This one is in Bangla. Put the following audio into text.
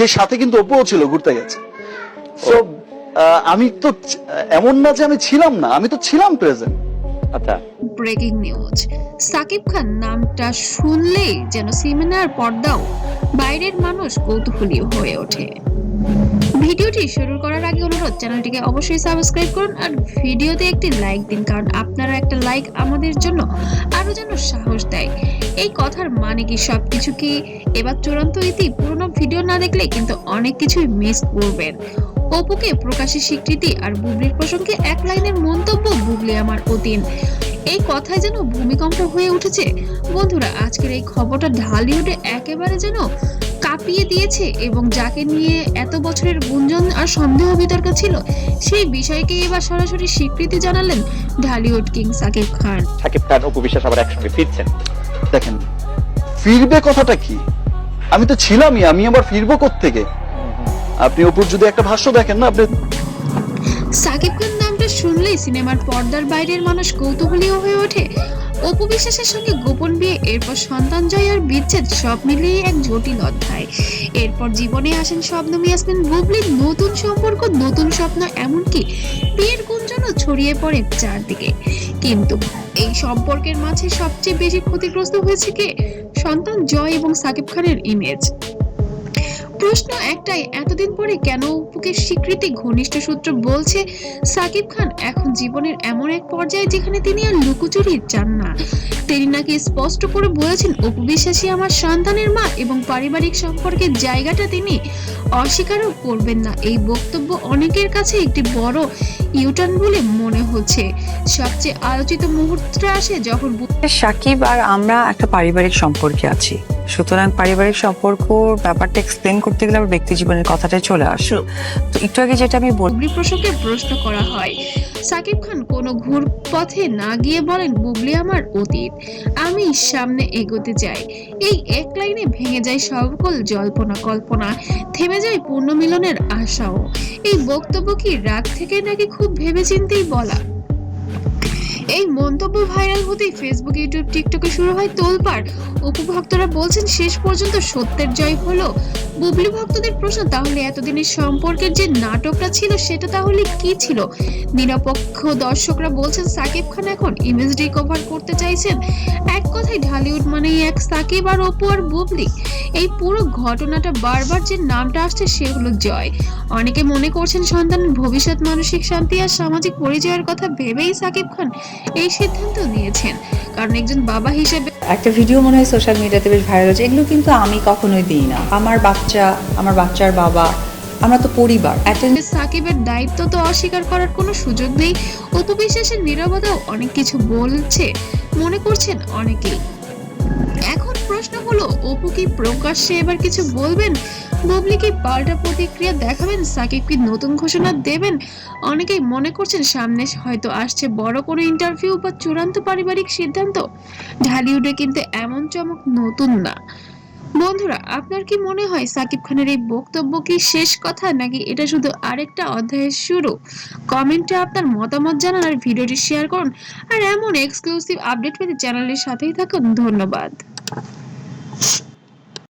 সে সাথে কিন্তু অপুও ছিল ঘুরতে গেছে। সো আহ, আমি তো এমন না যে আমি ছিলাম না আমি তো ছিলাম প্রেজেন্ট আচ্ছা। ব্রেকিং নিউজ সাকিব খান নামটা শুনলেই যেন সিনেমার পর্দাও বাইরের মানুষ কৌতূহলী হয়ে ওঠে। ভিডিওটি শুরু করার আগে অনুরোধ, চ্যানেলটিকে অবশ্যই সাবস্ক্রাইব করুন আর ভিডিওতে একটি লাইক দিন, কারণ আপনারা একটা লাইক আমাদের জন্য আরও যেন সাহস দেয়। এই কথার মানে কি সবকিছু কি এবার চূড়ান্ত ইতি? পুরোনো ভিডিও না দেখলে কিন্তু অনেক কিছুই মিস করবেন। অপুকে প্রকাশের স্বীকৃতি আর বুবলির প্রসঙ্গে এক লাইনের মন্তব্য বুবলি আমার অতীন। এই কথায় যেন ভূমিকম্প হয়ে উঠেছে। বন্ধুরা আজকের এই খবরটা ঢালিউডে একেবারে যেন কাঁপিয়ে দিয়েছে এবং যাকে নিয়ে এত বছরের গুঞ্জন আর সন্দেহ বিতর্ক ছিল সেই বিষয়কে এবার সরাসরি স্বীকৃতি জানালেন ঢালিউড কিং সাকিব খান। সাকিব খান অপু বিশ্বাস আবার একসঙ্গে ফিরছেন। দেখেন ফিরবে কথাটা কি? আমি তো ছিলামই আমি আবার ফিরবো থেকে আপনি অপুর যদি একটা ভাষ্য দেখেন না আপনি সাকিব খান শুনলেই সিনেমার পর্দার বাইরের মানুষ কৌতূহলী হয়ে ওঠে। অপু বিশ্বাসের সঙ্গে গোপন বিয়ে, এরপর সন্তান জয় আর বিচ্ছেদ সব মিলিয়ে এক জটিল অধ্যায়। এরপর জীবনে আসেন শবনম ইয়াসমিন বুবলির নতুন সম্পর্ক, নতুন স্বপ্ন, এমনকি বিয়ের গুঞ্জনও ছড়িয়ে পড়ে চারদিকে। কিন্তু এই সম্পর্কের মাঝে সবচেয়ে বেশি ক্ষতিগ্রস্ত হয়েছে কে? সন্তান জয় এবং সাকিব খানের ইমেজ প্রশ্ন একটাই, এতদিন পরে কেন অপুকে স্বীকৃতি ঘনিষ্ঠ সূত্র বলছে, সাকিব খান এখন জীবনের এমন এক পর্যায়ে যেখানে তিনি আর লুকোচুরি চান না। তিনি নাকি স্পষ্ট করে বলেছেন, অপু বিশ্বাসী আমার সন্তানের মা এবং পারিবারিক সম্পর্কের জায়গাটা তিনি অস্বীকারও করবেন না। এই বক্তব্য অনেকের কাছে একটি বড় ইউটার্ন বলে মনে হচ্ছে। সবচেয়ে আলোচিত মুহূর্তটা আসে যখন সাকিব আর আমরা একটা পারিবারিক সম্পর্কে আছি। সুতরাং পারিবারিক সম্পর্ক ব্যাপারটা এক্সপ্লেন করতে গেলে আমার ব্যক্তি জীবনের কথাটাই চলে আসে তো একটু আগে যেটা আমি বল প্রসঙ্গে প্রশ্ন করা হয়, সাকিব খান কোনো ঘুর পথে না গিয়ে বলেন, বুবলি আমার অতীত, আমি সামনে এগোতে চাই। এই এক লাইনে ভেঙে যায় সকল জল্পনা কল্পনা, থেমে যায় পূর্ণ মিলনের আশাও। এই বক্তব্য কি রাগ থেকে নাকি খুব ভেবেচিন্তেই বলা? এই মন্তব্য ভাইরাল হতেই ফেসবুক ইউটিউব টিকটকে শুরু হয় তোলপাড়। উপভক্তরা বলছেন, শেষ পর্যন্ত সত্যের জয় হলো। বুবলি ভক্তদের প্রশ্ন, তাহলে এতদিনের সম্পর্কের যে নাটকটা ছিল, সেটা তাহলে কি ছিল? নিরপেক্ষ দর্শকরা বলছেন, সাকিব খান এখন ইমেজ রিকভার করতে চাইছেন। এক কথায় ঢালিউড মানেই এক সাকিব আর অপু আর বুবলি। এই পুরো ঘটনাটা বারবার যে নামটা আসছে, সে হলো জয়। অনেকে মনে করছেন, সন্তানের ভবিষ্যৎ, মানসিক শান্তি আর সামাজিক পরিচয়ের কথা ভেবেই সাকিব খান এই সিদ্ধান্ত নিয়েছেন। কারণ একজন বাবা হিসেবে একটা ভিডিও মনে হয় সোশ্যাল মিডিয়াতে বেশ ভাইরাল হচ্ছে এগুলো কিন্তু আমি কখনোই দিই না। আমার বাচ্চা আমার বাচ্চার বাবা আমরা তো পরিবার। সাকিবের দায়িত্ব তো অস্বীকার করার কোনো সুযোগ নেই। উপবিশ্বাসের নীরবতাও অনেক কিছু বলছে। মনে করছেন অনেকেই। এখন প্রশ্ন হলো, অপু কি প্রকাশ্যে এবার কিছু বলবেন? বুবলি কি পাল্টা প্রতিক্রিয়া দেখাবেন? সাকিব কি নতুন ঘোষণা দেবেন? অনেকেই মনে করছেন সামনে হয়তো আসছে বড় কোনো ইন্টারভিউ বা চূড়ান্ত পারিবারিক সিদ্ধান্ত। ঢালিউডে কিন্তু এমন চমক নতুন না। বন্ধুরা, আপনার কি মনে হয় সাকিব খানের এই বক্তব্য কি শেষ কথা, নাকি এটা শুধু আরেকটা অধ্যায়ের শুরু? কমেন্টে আপনার মতামত জানান আর ভিডিওটি শেয়ার করুন। আর এমন এক্সক্লুসিভ আপডেট পেতে চ্যানেলের সাথেই থাকুন। ধন্যবাদ। Thank you.